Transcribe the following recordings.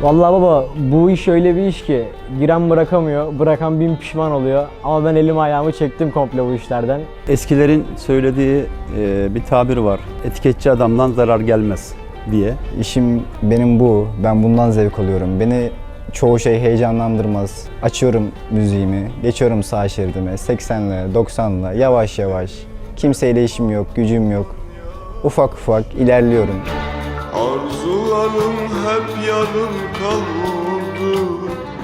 Vallahi baba bu iş öyle bir iş ki giren bırakamıyor, bırakan bin pişman oluyor. Ama ben elimi ayağımı çektim komple bu işlerden. Eskilerin söylediği e, bir tabir var. Etiketçi adamdan zarar gelmez diye. İşim benim bu. Ben bundan zevk alıyorum. Beni çoğu şey heyecanlandırmaz. Açıyorum müziğimi, geçiyorum sağ şeridime 80'le, 90'la yavaş yavaş. Kimseyle işim yok, gücüm yok. Ufak ufak ilerliyorum. Arzularım hep yarım kaldı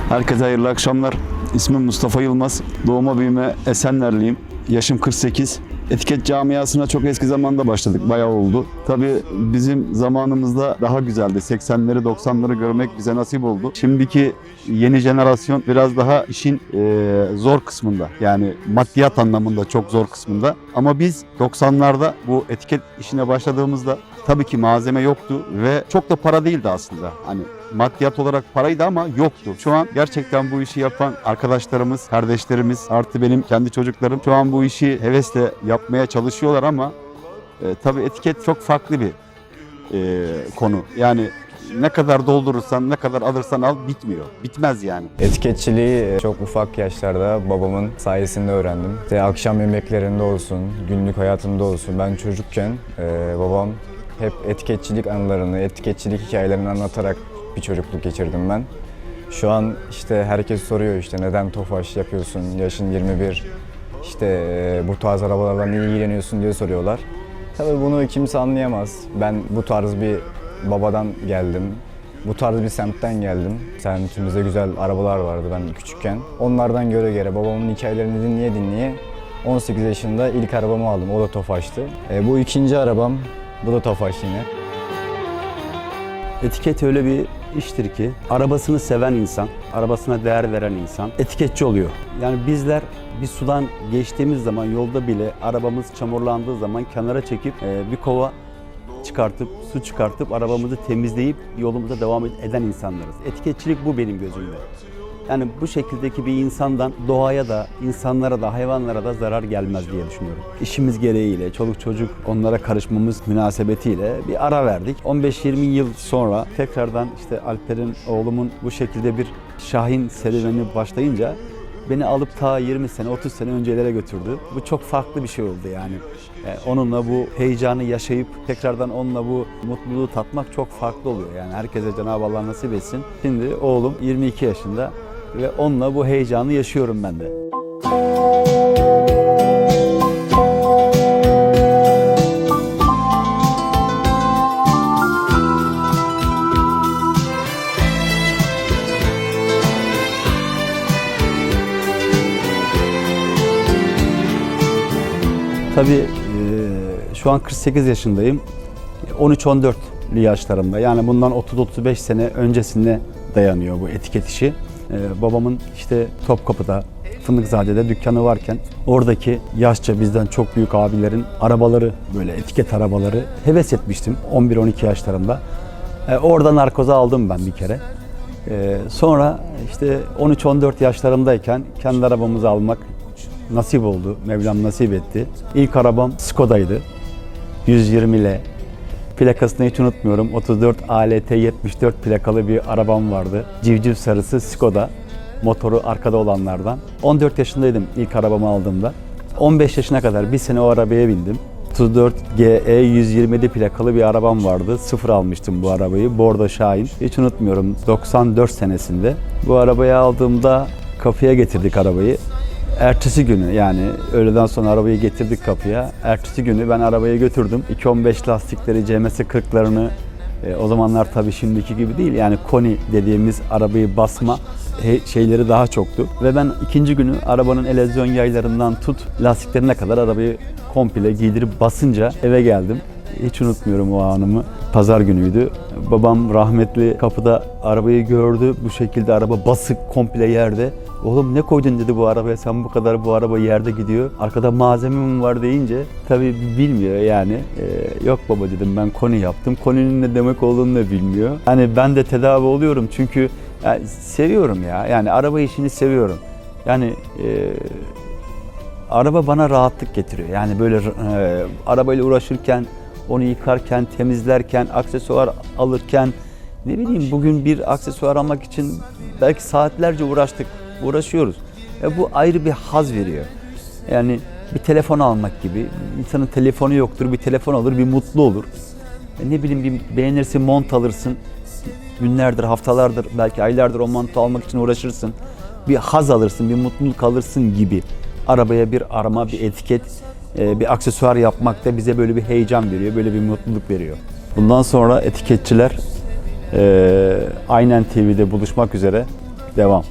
Herkese hayırlı akşamlar. İsmim Mustafa Yılmaz. Doğma büyüme Esenlerliyim. Yaşım 48. Etiket camiasına çok eski zamanda başladık. Bayağı oldu. Tabii bizim zamanımızda daha güzeldi. 80'leri 90'ları görmek bize nasip oldu. Şimdiki yeni jenerasyon biraz daha işin eee, zor kısmında. Yani maddiyat anlamında çok zor kısmında. Ama biz 90'larda bu etiket işine başladığımızda tabii ki malzeme yoktu ve çok da para değildi aslında. Hani maddiyat olarak paraydı ama yoktu. Şu an gerçekten bu işi yapan arkadaşlarımız, kardeşlerimiz, artı benim kendi çocuklarım şu an bu işi hevesle yapmaya çalışıyorlar ama e, tabii etiket çok farklı bir e, konu. Yani ne kadar doldurursan, ne kadar alırsan al bitmiyor. Bitmez yani. Etiketçiliği e, çok ufak yaşlarda babamın sayesinde öğrendim. İşte akşam yemeklerinde olsun, günlük hayatımda olsun. Ben çocukken e, babam hep etiketçilik anılarını, etiketçilik hikayelerini anlatarak bir çocukluk geçirdim ben. Şu an işte herkes soruyor işte neden Tofaş yapıyorsun, yaşın 21, işte e, bu tarz arabalarla niye ilgileniyorsun diye soruyorlar. Tabii bunu kimse anlayamaz. Ben bu tarz bir babadan geldim. Bu tarz bir semtten geldim. Semtimizde güzel arabalar vardı ben küçükken. Onlardan göre göre babamın hikayelerini dinleye dinleye 18 yaşında ilk arabamı aldım. O da Tofaş'tı. E, bu ikinci arabam. Bu da Tofaş yine. Etiket öyle bir iştir ki arabasını seven insan, arabasına değer veren insan etiketçi oluyor. Yani bizler bir sudan geçtiğimiz zaman yolda bile arabamız çamurlandığı zaman kenara çekip e, bir kova çıkartıp su çıkartıp arabamızı temizleyip yolumuza devam eden insanlarız. Etiketçilik bu benim gözümde. Yani bu şekildeki bir insandan doğaya da, insanlara da, hayvanlara da zarar gelmez diye düşünüyorum. İşimiz gereğiyle, çoluk çocuk onlara karışmamız münasebetiyle bir ara verdik. 15-20 yıl sonra tekrardan işte Alper'in, oğlumun bu şekilde bir Şahin serüveni başlayınca beni alıp ta 20 sene, 30 sene öncelere götürdü. Bu çok farklı bir şey oldu yani. E, Onunla bu heyecanı yaşayıp tekrardan onunla bu mutluluğu tatmak çok farklı oluyor. Yani herkese Cenab-ı Allah nasip etsin. Şimdi oğlum 22 yaşında ve onunla bu heyecanı yaşıyorum ben de. Tabii e, şu an 48 yaşındayım. 13-14'lü yaşlarımda. Yani bundan 30-35 sene öncesine dayanıyor bu etiket işi. E, babamın işte Topkapı'da Fındıkzade'de dükkanı varken oradaki yaşça bizden çok büyük abilerin arabaları böyle etiket arabaları heves etmiştim 11-12 yaşlarında. E, orada narkoza aldım ben bir kere. E, sonra işte 13-14 yaşlarımdayken kendi arabamızı almak nasip oldu. Mevlam nasip etti. İlk arabam Skoda'ydı. 120 ile plakasını hiç unutmuyorum. 34 ALT 74 plakalı bir arabam vardı. Civciv sarısı Skoda. Motoru arkada olanlardan. 14 yaşındaydım ilk arabamı aldığımda. 15 yaşına kadar bir sene o arabaya bindim. 34 GE 127 plakalı bir arabam vardı. Sıfır almıştım bu arabayı. Bordo Şahin. Hiç unutmuyorum 94 senesinde. Bu arabayı aldığımda kapıya getirdik arabayı. Ertesi günü yani öğleden sonra arabayı getirdik kapıya. Ertesi günü ben arabayı götürdüm. 215 lastikleri, CMS 40'larını e, o zamanlar tabii şimdiki gibi değil. Yani koni dediğimiz arabayı basma şeyleri daha çoktu. Ve ben ikinci günü arabanın elezyon yaylarından tut lastiklerine kadar arabayı komple giydirip basınca eve geldim. Hiç unutmuyorum o anımı. Pazar günüydü. Babam rahmetli kapıda arabayı gördü. Bu şekilde araba basık komple yerde. Oğlum ne koydun dedi bu arabaya sen bu kadar bu araba yerde gidiyor. Arkada malzeme mi var deyince tabii bilmiyor yani. Ee, yok baba dedim ben koni yaptım. Koninin ne demek olduğunu da bilmiyor. Hani ben de tedavi oluyorum çünkü yani seviyorum ya. Yani araba işini seviyorum. Yani e, araba bana rahatlık getiriyor. Yani böyle e, arabayla uğraşırken, onu yıkarken, temizlerken, aksesuar alırken Ne bileyim bugün bir aksesuar almak için belki saatlerce uğraştık, uğraşıyoruz. E bu ayrı bir haz veriyor. Yani bir telefon almak gibi. İnsanın telefonu yoktur, bir telefon alır, bir mutlu olur. E ne bileyim bir beğenirsin, mont alırsın. Günlerdir, haftalardır, belki aylardır o montu almak için uğraşırsın. Bir haz alırsın, bir mutluluk alırsın gibi. Arabaya bir arama, bir etiket, e, bir aksesuar yapmak da bize böyle bir heyecan veriyor, böyle bir mutluluk veriyor. Bundan sonra etiketçiler e, aynen TV'de buluşmak üzere devam.